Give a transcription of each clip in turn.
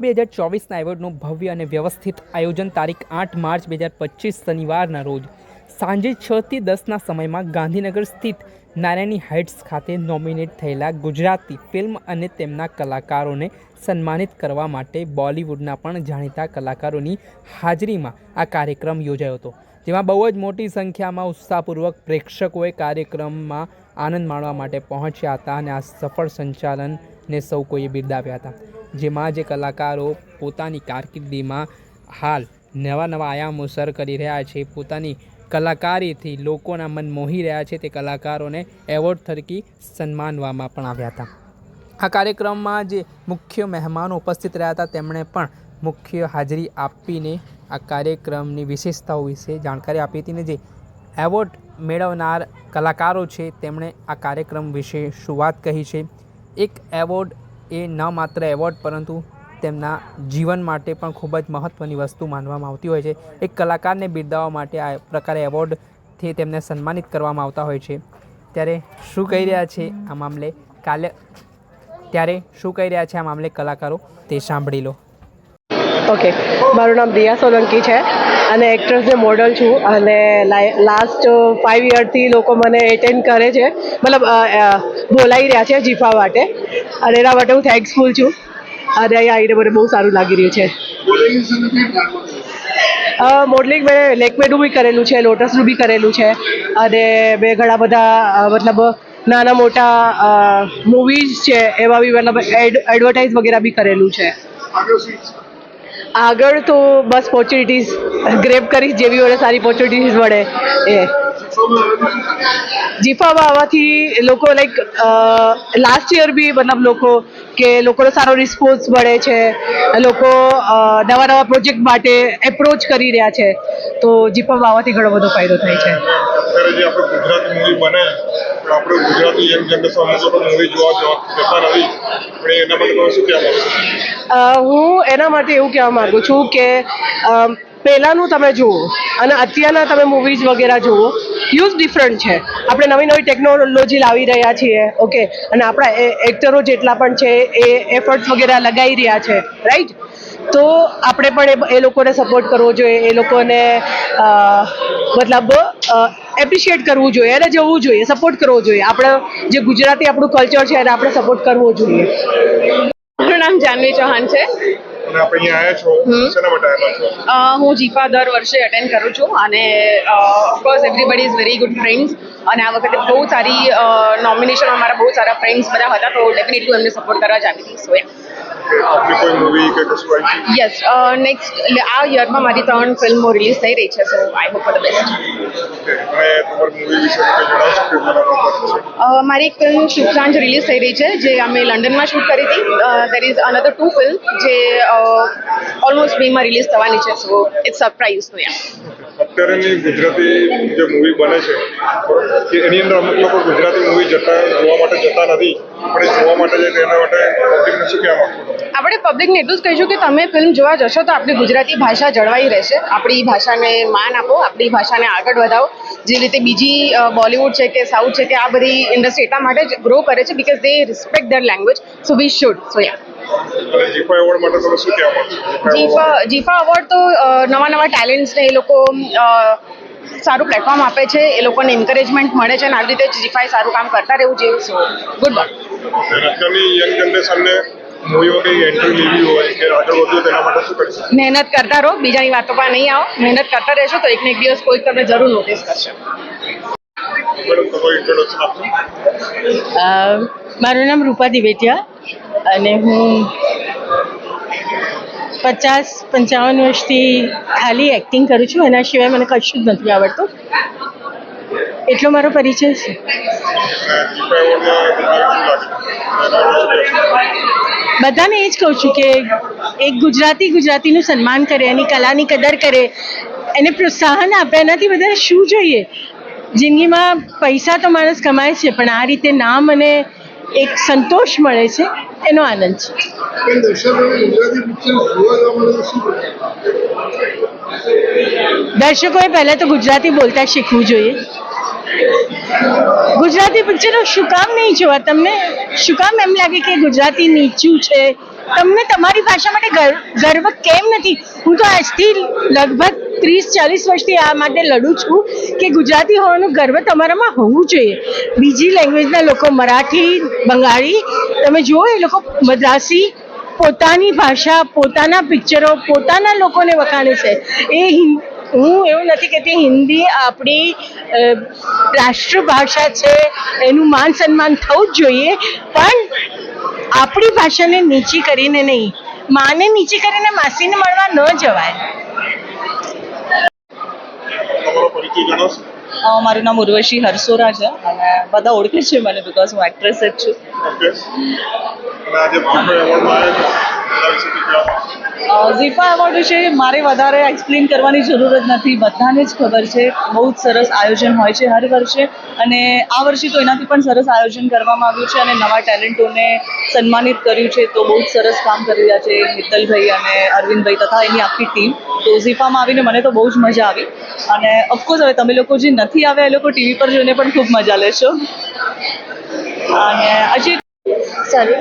બે હજાર ચોવીસના એવોર્ડનું ભવ્ય અને વ્યવસ્થિત આયોજન તારીખ આઠ માર્ચ બે હજાર પચીસ શનિવારના રોજ સાંજે છથી દસના સમયમાં ગાંધીનગર સ્થિત નારાયણી હાઇટ્સ ખાતે નોમિનેટ થયેલા ગુજરાતી ફિલ્મ અને તેમના કલાકારોને સન્માનિત કરવા માટે બોલિવૂડના પણ જાણીતા કલાકારોની હાજરીમાં આ કાર્યક્રમ યોજાયો હતો, જેમાં બહુ જ મોટી સંખ્યામાં ઉત્સાહપૂર્વક પ્રેક્ષકોએ કાર્યક્રમમાં આનંદ માણવા માટે પહોંચ્યા હતા અને આ સફળ સંચાલનને સૌ કોઈએ બિરદાવ્યા હતા. જેમાં જે કલાકારો પોતાની કારકિર્દીમાં હાલ નવા નવા આયામો સર કરી રહ્યા છે. પોતાની કલાકારીથી લોકોના મન મોહી રહ્યા છે. તે કલાકારોને એવોર્ડ થકી સન્માનવામાં પણ આવ્યા હતા. આ કાર્યક્રમમાં જે મુખ્ય મહેમાનો ઉપસ્થિત રહ્યા હતા, તેમણે પણ મુખ્ય હાજરી આપીને આ કાર્યક્રમની વિશેષતાઓ વિશે જાણકારી આપી હતી ને જે એવોર્ડ મેળવનાર કલાકારો છે, તેમણે આ કાર્યક્રમ વિશે શું વાત કહી છે? એક એવોર્ડ એ ન માત્ર એવોર્ડ, પરંતુ તેમના જીવન માટે પણ ખૂબ જ મહત્ત્વની વસ્તુ માનવામાં આવતી હોય છે. એક કલાકારને બિરદાવવા માટે આ પ્રકારે એવોર્ડથી તેમને સન્માનિત કરવામાં આવતા હોય છે. ત્યારે શું કહી રહ્યા છે આ મામલે? કાલે ત્યારે શું કહી રહ્યા છે આ મામલે કલાકારો? તે સાંભળી લો. ઓકે મારું નામ દિયા સોલંકી છે. અને એક્ટ્રેસ ને મોડલ છું અને લાસ્ટ ફાઇવ યરથી લોકો મને એટેન્ડ કરે છે. મતલબ બોલાવી રહ્યા છે જીફા માટે. અને એના માટે હું થેન્ક્સફુલ છું. અને અહીંયા આવીને મને બહુ સારું લાગી રહ્યું છે. મોડલિંગ મેં લેકમેનું બી કરેલું છે લોટસનું બી કરેલું છે. અને મેં ઘણા બધા મતલબ, નાના મોટા મૂવીઝ છે, એવા બી મતલબ, એડ એડવર્ટાઇઝ વગેરે બી કરેલું છે. આગળ તો બસ ઓપોર્ચ્યુનિટીઝ ગ્રેપ કરીશ જેવી વડે સારી ઓપોર્ચ્યુનિટીઝ મળે, એ. જીફામાં આવવાથી લોકો લાઈક લાસ્ટ યર બી મતલબ લોકો કે લોકોનો સારો રિસ્પોન્સ મળે છે, લોકો નવા નવા પ્રોજેક્ટ માટે એપ્રોચ કરી રહ્યા છે, તો જીફામાં આવવાથી ઘણો બધો ફાયદો થાય છે. જે આપણે ગુજરાતી મૂવી બને, આપણે ગુજરાતી યંગ જનરેશન મૂવી જોવા જતા રહી પણ એના માટે તમે શું કહેવા માંગો હું એના માટે એવું કહેવા માગું છું કે પહેલાંનું તમે જુઓ અને અત્યારના તમે મૂવીઝ વગેરે જુઓ યુઝ ડિફરન્ટ છે. આપણે નવી નવી ટેકનોલોજી લાવી રહ્યા છીએ ઓકે અને આપણા એક્ટરો જેટલા પણ છે, એ એફર્ટ્સ વગેરે લગાવી રહ્યા છે રાઈટ તો આપણે પણ એ- લોકોને સપોર્ટ કરવો જોઈએ એ લોકોને મતલબ એપ્રિશિએટ કરવું જોઈએ અને જવું જોઈએ સપોર્ટ કરવો જોઈએ. આપણે જે ગુજરાતી આપણું કલ્ચર છે એને આપણે સપોર્ટ કરવો જોઈએ. મારું નામ જાનવી ચૌહાણ છે. અને આપણે અહીંયા આવ્યા છો. હમ. શેના માટે આવ્યા છો? અ, હું જીપા દર વર્ષે અટેન્ડ કરું છું અને of course everybody is very good friends અને આ વખતે બહુ સારી નોમિનેશન અમારા બહુ સારા ફ્રેન્ડ્સ બધા હતા તો ડેફિનેટલી એમને સપોર્ટ કરવા જ આવી હતી સો કે કોઈ મૂવી કે કશું આવી યસ નેક્સ્ટ આ યરમાં મારી ત્રણ ફિલ્મો રિલીઝ થઈ રહી છે so I hope for the best મારી એક ફિલ્મ શુભ સાંજ રિલીઝ થઈ રહી છે જે અમે લંડનમાં શૂટ કરી હતી. There is another two film જે ઓલમોસ્ટ મેમાં રિલીઝ થવાની છે સો ઇટ્સ સરપ્રાઇઝનું યા અત્યારેની ગુજરાતી જે મૂવી બને છે, કે એની અંદર અમુક લોકો ગુજરાતી મૂવી જતા જોવા માટે જતા નથી, પણ એ જોવા માટે જાય તેના માટે પબ્લિકને શું કહેવા આપણે પબ્લિકને એટલું જ કહીશું કે તમે ફિલ્મ જોવા જશો તો આપણી ગુજરાતી ભાષા જળવાઈ રહેશે. આપણી ભાષાને માન આપો, આપણી ભાષાને આગળ વધાવો. જે રીતે બીજી બોલિવૂડ છે કે સાઉથ છે કે આ બધી ઇન્ડસ્ટ્રી એટલા માટે જ ગ્રો કરે છે because they respect their language so we should so yeah અને જીફા એવોર્ડ માટે તમે શું કહેવા માંગો જીફા જીફા એવોર્ડ. તો નવા નવા ટેલેન્ટ્સને એ લોકો સારું પ્લેટફોર્મ આપે છે એ લોકોને એન્કરેજમેન્ટ મળે છે અને આવી રીતે જીફાએ સારું કામ કરતા રહેવું જોઈએ. સો ગુડ બાય અત્યારની યંગ જનરેશનને મૂવીમાં કંઈ એન્ટ્રી લેવી હોય કે આગળ વધવું તેના માટે શું કરશે? મહેનત કરતા રહો બીજાની વાતો પર નહીં આવો. મહેનત કરતા રહેશો તો એક ને એક દિવસ કોઈક તમને જરૂર નોટિસ કરશે. મારું નામ રૂપા દિવેટિયા અને હું પચાસ પંચાવન વર્ષથી ખાલી એક્ટિંગ કરું છું. એના સિવાય મને કશું જ નથી આવડતું. એટલો મારો પરિચય છે. બધાને એ જ કહું છું કે એક ગુજરાતી ગુજરાતીનું સન્માન કરે, એની કલાની કદર કરે, એને પ્રોત્સાહન આપે, એનાથી બધા શું જોઈએ? જિંદગીમાં પૈસા તો માણસ કમાય છે, પણ આ રીતે નામ અને એક સંતોષ મળે છે, એનો આનંદ છે. દર્શકોએ પહેલાં તો ગુજરાતી બોલતા શીખવું જોઈએ. ગુજરાતી પિક્ચરો શું કામ નહીં જોવા? તમને શું કામ એમ લાગે કે ગુજરાતી નીચું છે? તમને તમારી ભાષા માટે ગર્વ કેમ નથી? હું તો આજથી લગભગ ત્રીસ, ચાલીસ વર્ષથી આ માટે લડું છું કે ગુજરાતી હોવાનું ગર્વ તમારામાં હોવું જોઈએ. બીજી લેંગ્વેજના લોકો મરાઠી, બંગાળી, તમે જુઓ એ લોકો મદ્રાસી, પોતાની ભાષા, પોતાના પિક્ચરો પોતાના લોકોને વખાણે છે. એ હું એવું નથી કહેતી, હિન્દી આપણી રાષ્ટ્રભાષા છે, એનું માન સન્માન થવું જ જોઈએ, પણ આપણી ભાષાને નીચી કરીને નહીં માને નીચી કરીને માસીને મળવા ન જવાય. મારું નામ ઉર્વશી હરસોરા છે અને બધા ઓળખે છે મને બિકોઝ હું એક્ટ્રેસ જ છું. ઝીફા એવોર્ડ વિશે મારે વધારે એક્સપ્લેન કરવાની જરૂર જ નથી. બધાને જ ખબર છે, બહુ જ સરસ આયોજન હોય છે હર વર્ષે. અને આ વર્ષે તો એનાથી પણ સરસ આયોજન કરવામાં આવ્યું છે અને નવા ટેલેન્ટોને સન્માનિત કર્યું છે. તો બહુ જ સરસ કામ કરી રહ્યા છે મિત્તલભાઈ અને અરવિંદભાઈ તથા એની આખી ટીમ. તો ઝીફામાં આવીને મને તો બહુ જ મજા આવી. અને ઓફકોર્સ હવે તમે લોકો જે નથી આવ્યા, એ લોકો ટીવી પર જોઈને પણ ખૂબ મજા લેશો. અને હજી સોરી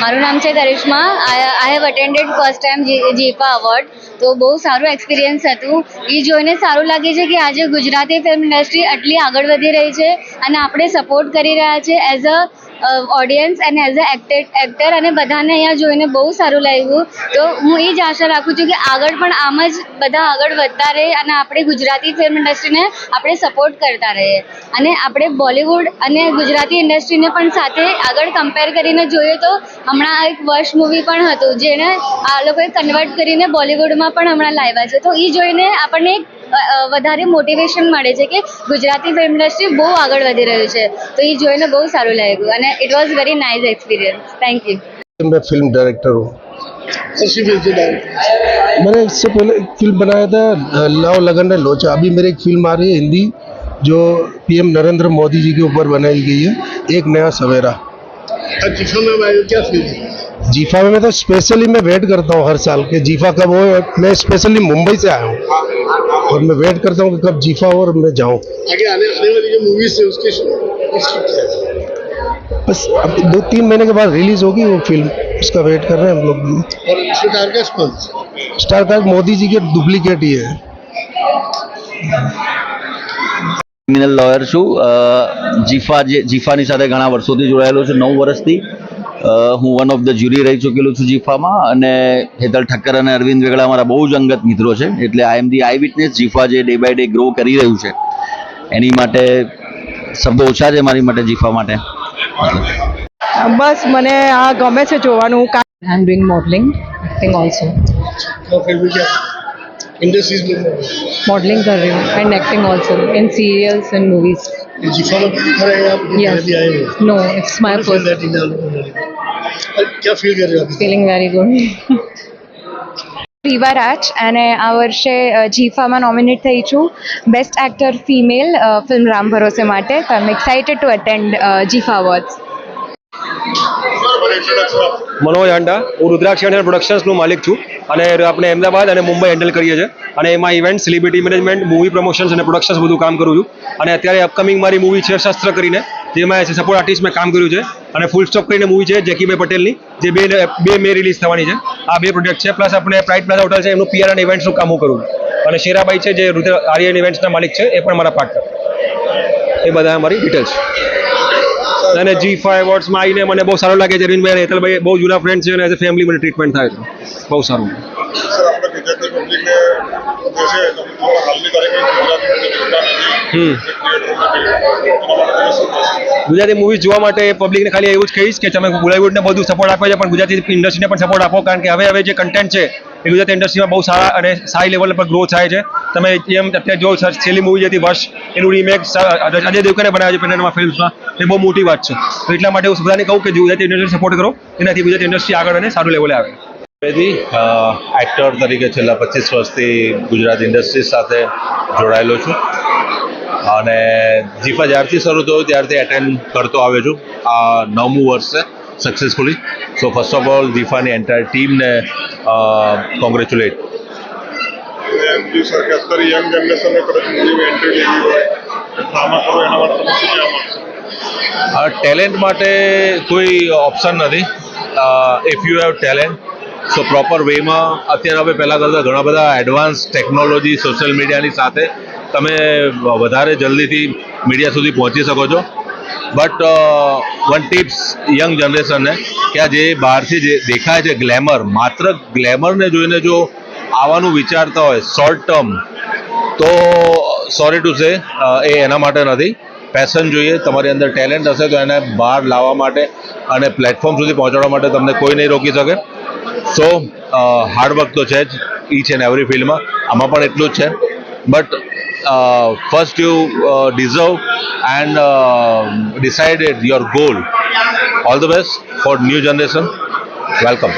મારું નામ છે Karishma. I have attended first time GIFA award તો બહુ સારું એક્સપિરિયન્સ હતું. એ જોઈને સારું લાગે છે કે આજે ગુજરાતી ફિલ્મ ઇન્ડસ્ટ્રી આટલી આગળ વધી રહી છે અને આપણે સપોર્ટ કરી રહ્યા છે as a audience and as a actor અને બધાને અહીંયા જોઈને બહુ સારું લાગ્યું. તો હું એ જ આશા રાખું છું કે આગળ પણ આમ જ બધા આગળ વધતા રહે અને આપણે ગુજરાતી ફિલ્મ ઇન્ડસ્ટ્રીને આપણે સપોર્ટ કરતા રહીએ. અને આપણે બોલિવૂડ અને ગુજરાતી ઇન્ડસ્ટ્રીને પણ સાથે આગળ કમ્પેર કરીને જોઈએ તો હમણાં એક વર્ષ મૂવી પણ હતું જેને આ લોકોએ કન્વર્ટ કરીને બોલિવૂડમાં પણ હમણાં લાવ્યા છે. તો એ જોઈને આપણને એક વધારે મોટિવેશન મળે છે કે ગુજરાતી ફિલ્મ ઇન્ડસ્ટ્રી બહુ આગળ વધી રહ્યું છે તો એ જોઈને બહુ સારું લાગ્યું અને it was very nice experience thank you मैं फिल्म डायरेक्टर हूँ मैंने इससे पहले एक फिल्म बनाया था अ, लव लगन है लोचा अभी मेरी एक फिल्म आ रही है हिंदी जो पीएम नरेंद्र मोदी जी के ऊपर बनाई गई है एक नया सवेरा जीफा में आए हो, क्या फील है? जीफा में मैं तो स्पेशली मैं वेट करता हूँ हर साल के जीफा कब हो मैं स्पेशली मुंबई से आया हूँ और मैं वेट करता हूँ कि कब जीफा हो और मैं जाऊँ आगे आने आने वाली जो मूवीज है उसकी उसकी क्या है? बस अब दो तीन महीने के बाद रिलीज होगी वो फिल्म उसका वेट कर रहे हैं हम लोग भी और स्टार का spawns star cast Modi ji के डुप्लीकेट ही है ક્રિમિનલ લોયર છું અ, જીફા જે જીફાની સાથે ઘણા વર્ષોથી જોડાયેલો છું નવ વર્ષથી અ, હું વન ઓફ ધ જ્યુરી રહી ચૂકેલું છું જીફામાં અને હેતલ ઠક્કર અને અરવિંદ વેગડા મારા બહુ જ અંગત મિત્રો છે. એટલે આઈ એમ ધી આઈ વિટનેસ જીફા જે ડે બાય ડે ગ્રો કરી રહ્યું છે. એની માટે શબ્દો ઓછા છે મારી માટે જીફા માટે. બસ મને આ ગમે છે જોવાનું. I doing modelling acting also industries में Modeling कर रही हूँ and acting also in serials and movies. जीफा में खड़े हैं आप Yes. भी आए हो No, it's my first. क्या फील कर रहे हो आप Feeling very good. રીવા રાજ અને આ વર્ષે અ, જીફામાં નોમિનેટ થઈ છું best actor female film Ram Bharose માટે તો I am excited to attend IIFA awards તમારું introduction આપો. Manoj Handa હું રુદ્રાક્ષ એન્ડ પ્રોડક્શન્સનું માલિક છું અને આપણે અમદાવાદ અને મુંબઈ હેન્ડલ કરીએ છીએ. અને એમાં event celebrity management movie promotions અને પ્રોડક્શન્સ બધું કામ કરું છું. અને અત્યારે અપકમિંગ મારી મૂવી છે શસ્ત્ર કરીને, જેમાં સપોર્ટ આર્ટિસ્ટ મેં કામ કર્યું છે. અને ફૂલ સ્ટોપ કરીને મૂવી છે જેકીભાઈ પટેલની, જે બે બે મે રિલીઝ થવાની છે. આ બે પ્રોજેક્ટ છે. પ્લસ આપણે પ્રાઇડ પ્લાઝા હોટલ છે, એમનું પીઆર અને ઇવેન્ટ્સનું કામ કરું અને શેરાબાઈ છે, જે રુદ્ર, આર્યન ઇવેન્ટ્સના માલિક છે, એ પણ મારા પાર્ટનર એ બધા મારી ડિટેલ્સ અને જી ફાઈવ એવોર્ડ્સમાં આવીને મને બહુ સારું લાગે છે, અરવિંદભાઈ અને હેતલભાઈ બહુ જૂના ફ્રેન્ડ છે અને એઝ અ ફેમિલી મને ટ્રીટમેન્ટ થાય છે. બહુ સારું. આપણે ગુજરાતી પબ્લિકને હાલની તારીખે ગુજરાતી ગુજરાતી મૂવી જોવા માટે પબ્લિકને ખાલી એવું જ કહીશ કે તમે બોલિવૂડને બધું સપોર્ટ આપો છે, પણ ગુજરાતી ઇન્ડસ્ટ્રીને પણ સપોર્ટ આપો, કારણ કે હવે હવે જે કન્ટેન્ટ છે, એ ગુજરાતી ઇન્ડસ્ટ્રીમાં બહુ સારા અને સારી લેવલ પર ગ્રો થાય છે. તમે એમ અત્યારે જો છેલ્લી મૂવી હતી વર્ષ, એનું રીમેક અજય દેવકરે બનાવ્યું છે પેનલમાં ફિલ્મ્સમાં એ બહુ મોટી વાત છે. તો એટલા માટે હું બધાને કહું કે ગુજરાતી ઇન્ડસ્ટ્રી સપોર્ટ કરો, એનાથી ગુજરાતી ઇન્ડસ્ટ્રી આગળ અને સારું લેવલે આવે. એક્ટર તરીકે છેલ્લા પચીસ વર્ષથી ગુજરાત ઇન્ડસ્ટ્રી સાથે જોડાયેલો છું. અને જીફા જ્યારથી શરૂ થયું ત્યારથી એટેન્ડ કરતો આવ્યો છું. આ નવમું વર્ષ છે successfully so first of all જીફાની entire ટીમને કોંગ્રેચ્યુલેટ ટેલેન્ટ માટે કોઈ ઓપ્શન નથી. If you have talent so proper વેમાં અત્યારે હવે પહેલાં કરતાં ઘણા બધા એડવાન્સ ટેકનોલોજી સોશિયલ મીડિયાની સાથે તમે વધારે જલ્દીથી મીડિયા સુધી પહોંચી શકો છો. બટ વન ટિપ્સ યંગ જનરેશનને કે આ જે બહારથી જે દેખાય છે ગ્લેમર માત્ર ગ્લેમરને જોઈને જો આવવાનું વિચારતા હોય શોર્ટ ટર્મ તો સોરી ટુ સે એ એના માટે નથી. પેશન જોઈએ, તમારી અંદર ટેલેન્ટ હશે તો એને બહાર લાવવા માટે અને પ્લેટફોર્મ સુધી પહોંચાડવા માટે તમને કોઈ નહીં રોકી શકે. સો હાર્ડવર્ક તો છે જ ઈચ એન્ડ એવરી ફિલ્ડમાં આમાં પણ એટલું જ છે. But first you deserve and decided your goal all the best for new generation welcome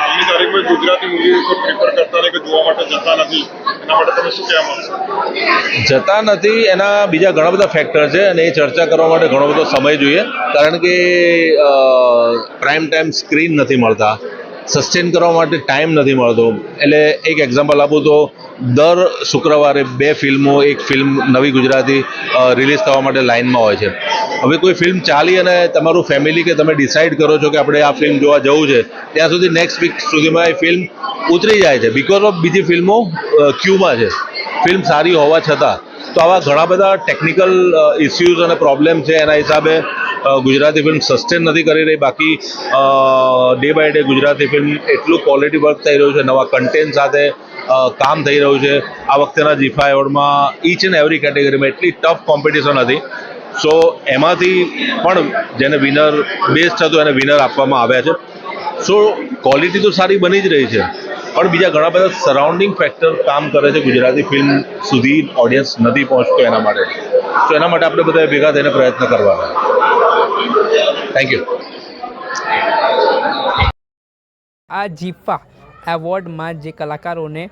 હાલની તારીખમાં ગુજરાતી મૂવી કોઈ પ્રિફર કરતા નહીં કે જોવા માટે જતા નથી. એના માટે તમે શું કહેવા માંગશો? જતા નથી એના બીજા ઘણા બધા ફેક્ટર છે અને એ ચર્ચા કરવા માટે ઘણો બધો સમય જોઈએ. કારણ કે પ્રાઇમ ટાઈમ સ્ક્રીન નથી મળતા. સસ્ટેન કરવા માટે ટાઈમ નથી મળતો. એટલે એક એક્ઝામ્પલ આપું તો, દર શુક્રવારે બે ફિલ્મો, એક ફિલ્મ નવી ગુજરાતી રિલીઝ થવા માટે લાઇનમાં હોય છે. હવે કોઈ ફિલ્મ ચાલી અને તમારું ફેમિલી કે તમે ડિસાઇડ કરો છો કે આપણે આ ફિલ્મ જોવા જવું છે, ત્યાં સુધી નેક્સ્ટ વીક સુધીમાં એ ફિલ્મ ઉતરી જાય છે. બિકોઝ ઓફ બીજી ફિલ્મો ક્યુમાં છે. ફિલ્મ સારી હોવા છતાં. તો આવા ઘણા બધા ટેકનિકલ ઇસ્યુઝ અને પ્રોબ્લેમ છે એના હિસાબે ગુજરાતી ફિલ્મ સસ્ટેન નથી કરી રહી. બાકી day by day Gujarati film એટલું ક્વોલિટી વર્ક થઈ રહ્યું છે, નવા કન્ટેન્ટ સાથે કામ થઈ રહ્યું છે. આ વખતેના જીફા એવોર્ડમાં ઈચ એન્ડ એવરી કેટેગરીમાં એટલી ટફ કોમ્પિટિશન હતી. સો એમાંથી પણ જેને વિનર બેસ્ટ હતું, એને વિનર આપવામાં આવ્યા છે. સો ક્વોલિટી તો સારી બની જ રહી છે. પણ બીજા ઘણા બધા સરાઉન્ડિંગ ફેક્ટર કામ કરે છે ગુજરાતી ફિલ્મ સુધી ઓડિયન્સ નથી પહોંચતો એના માટે. તો એના માટે આપણે બધા ભેગા થઈને પ્રયત્ન કરવાના. થેન્ક યુ આ જીફા એવોર્ડમાં જે કલાકારોને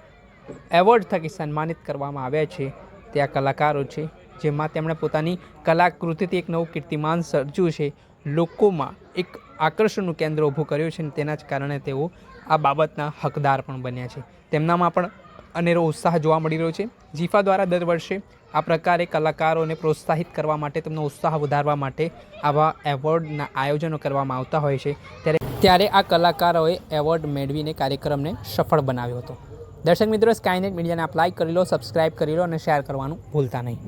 એવોર્ડ થકી સન્માનિત કરવામાં આવ્યા છે, તે આ કલાકારો છે, જેમાં તેમણે પોતાની કલાકૃતિથી એક નવું કીર્તિમાન સર્જ્યું છે. લોકોમાં એક આકર્ષણનું કેન્દ્ર ઊભું કર્યું છે અને તેના જ કારણે તેઓ આ બાબતના હકદાર પણ બન્યા છે. તેમનામાં પણ અનેરો ઉત્સાહ જોવા મળી રહ્યો છે. જીફા દ્વારા દર વર્ષે આ પ્રકારે કલાકારોને પ્રોત્સાહિત કરવા માટે, તેમનો ઉત્સાહ વધારવા માટે આવા એવોર્ડના આયોજનો કરવામાં આવતા હોય છે. ત્યારે ત્યારે આ કલાકારોએ એવોર્ડ મેળવીને કાર્યક્રમને સફળ બનાવ્યો હતો. દર્શક મિત્રો સ્કાયનેટ મીડિયાને આપ લાઇક કરી લો સબસ્ક્રાઇબ કરી લો અને શેર કરવાનું ભૂલતા નહીં.